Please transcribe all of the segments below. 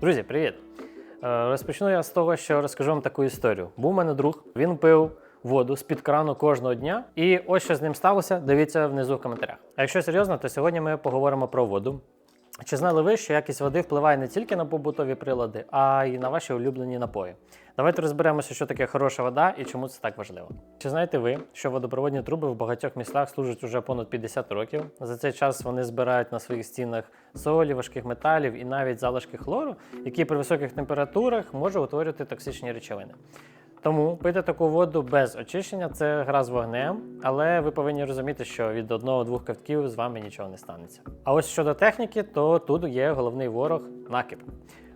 Друзі, привіт! Е, Розпочну я з того, що розкажу вам таку історію. Був у мене друг, він пив воду з-під крану кожного дня, і ось що з ним сталося. Дивіться внизу в коментарях. А якщо серйозно, то сьогодні ми поговоримо про воду. Чи знали ви, що якість води впливає не тільки на побутові прилади, а й на ваші улюблені напої? Давайте розберемося, що таке хороша вода і чому це так важливо. Чи знаєте ви, що водопроводні труби в багатьох містах служать уже понад 50 років? За цей час вони збирають на своїх стінах солі, важких металів і навіть залишки хлору, які при високих температурах можуть утворювати токсичні речовини. Тому пити таку воду без очищення це гра з вогнем, але ви повинні розуміти, що від одного-двох ковтків з вами нічого не станеться. А ось щодо техніки, то тут є головний ворог накип.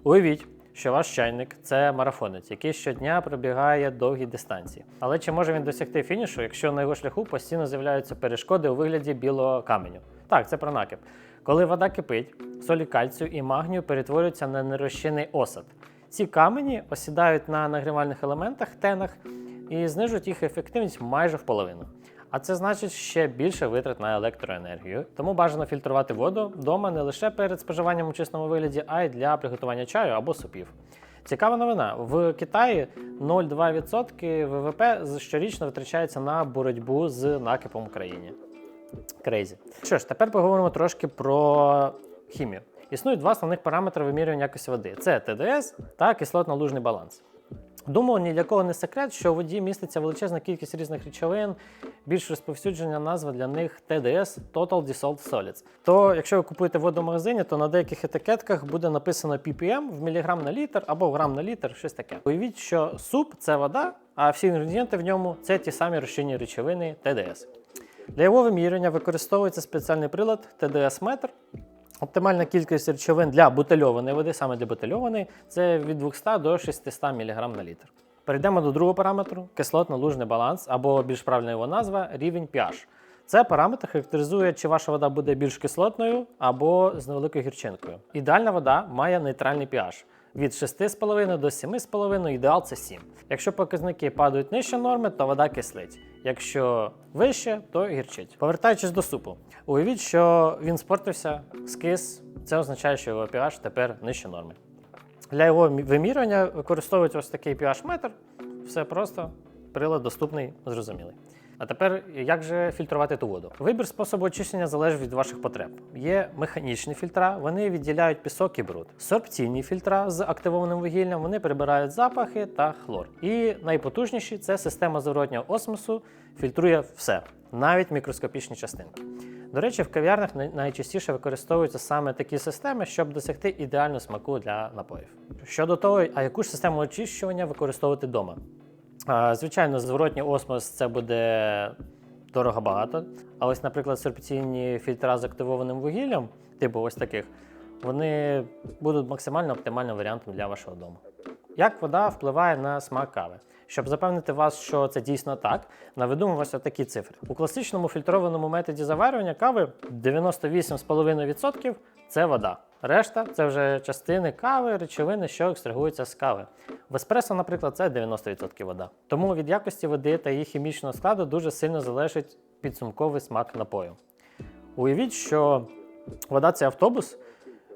Уявіть, що ваш чайник це марафонець, який щодня пробігає довгі дистанції. Але чи може він досягти фінішу, якщо на його шляху постійно з'являються перешкоди у вигляді білого каменю? Так, це про накип. Коли вода кипить, солі кальцію і магнію перетворюються на нерозчинний осад. Ці камені осідають на нагрівальних елементах, тенах і знижують їх ефективність майже в половину. А це значить ще більше витрат на електроенергію. Тому бажано фільтрувати воду вдома не лише перед споживанням у чистому вигляді, а й для приготування чаю або супів. Цікава новина: в Китаї 0,2% ВВП щорічно витрачається на боротьбу з накипом в країні. Крейзі. Що ж, тепер поговоримо трошки про хімію. Існують два основних параметри вимірювання якості води: це ТДС та кислотно-лужний баланс. Думаю, ні для кого не секрет, що у воді міститься величезна кількість різних речовин, більш розповсюджена назва для них TDS Total Dissolved Solids. То, якщо ви купуєте воду в магазині, то на деяких етикетках буде написано ppm в міліграм на літр або в грам на літр, щось таке. Уявіть, що суп це вода, а всі інгредієнти в ньому це ті самі розчинні речовини TDS. Для його вимірювання використовується спеціальний прилад TDS-метр. Оптимальна кількість речовин для бутильованої води, саме для бутильованої, це від 200 до 600 мг на літр. Перейдемо до другого параметру кислотно-лужний баланс, або більш правильна його назва рівень pH. Це параметр характеризує, чи ваша вода буде більш кислотною або з невеликою гірчинкою. Ідеальна вода має нейтральний pH від 6,5 до 7,5, ідеал це 7. Якщо показники падають нижче норми, то вода кислить. Якщо вище, то гірчить. Повертаючись до супу, уявіть, що він спортився, скис. Це означає, що його pH тепер нижче норми. Для його вимірювання використовують ось такий pH-метр. Все просто, прилад доступний, зрозумілий. А тепер як же фільтрувати ту воду? Вибір способу очищення залежить від ваших потреб. Є механічні фільтра, вони відділяють пісок і бруд. Сорбційні фільтра з активованим вугіллям вони прибирають запахи та хлор. І найпотужніші це система зворотнього осмосу, фільтрує все, навіть мікроскопічні частинки. До речі, в кав'ярнях найчастіше використовуються саме такі системи, щоб досягти ідеального смаку для напоїв. Щодо того, а яку ж систему очищування використовувати вдома? Звичайно, зворотній осмос це буде дорого багато. А ось, наприклад, сорбційні фільтра з активованим вугіллям, типу ось таких, вони будуть максимально оптимальним варіантом для вашого дому. Як вода впливає на смак кави? Щоб запевнити вас, що це дійсно так, наведу вам ось такі цифри. У класичному фільтрованому методі заварювання кави 98,5% це вода. Решта це вже частини кави, речовини, що екстрагуються з кави. В еспресо, наприклад, це 90% вода. Тому від якості води та її хімічного складу дуже сильно залежить підсумковий смак напою. Уявіть, що вода це автобус.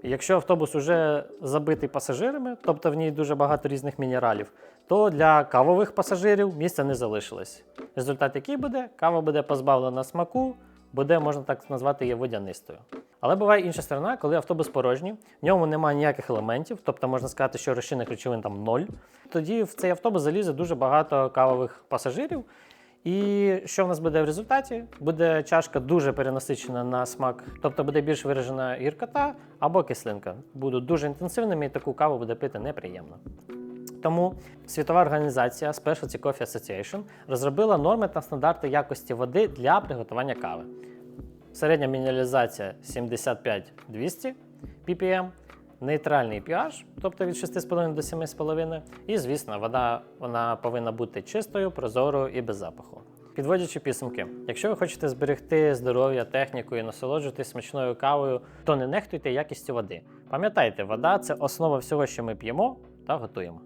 Якщо автобус уже забитий пасажирами, тобто в ній дуже багато різних мінералів, то для кавових пасажирів місця не залишилось. Результат який буде? Кава буде позбавлена смаку, буде, можна так назвати, її водянистою. Але буває інша сторона, коли автобус порожній, в ньому немає ніяких елементів, тобто можна сказати, що розчинних речовин там ноль. Тоді в цей автобус залізе дуже багато кавових пасажирів. І що в нас буде в результаті? Буде чашка дуже перенасичена на смак, тобто буде більш виражена гіркота або кислинка. Будуть дуже інтенсивними, і таку каву буде пити неприємно. Тому світова організація Specialty Coffee Association розробила норми та стандарти якості води для приготування кави. Середня мінералізація 75-200 ppm, нейтральний pH, тобто від 6,5 до 7,5. І, звісно, вода вона повинна бути чистою, прозорою і без запаху. Підводячи підсумки, якщо ви хочете зберегти здоров'я, техніку і насолоджуватись смачною кавою, то не нехтуйте якістю води. Пам'ятайте, вода це основа всього, що ми п'ємо та готуємо.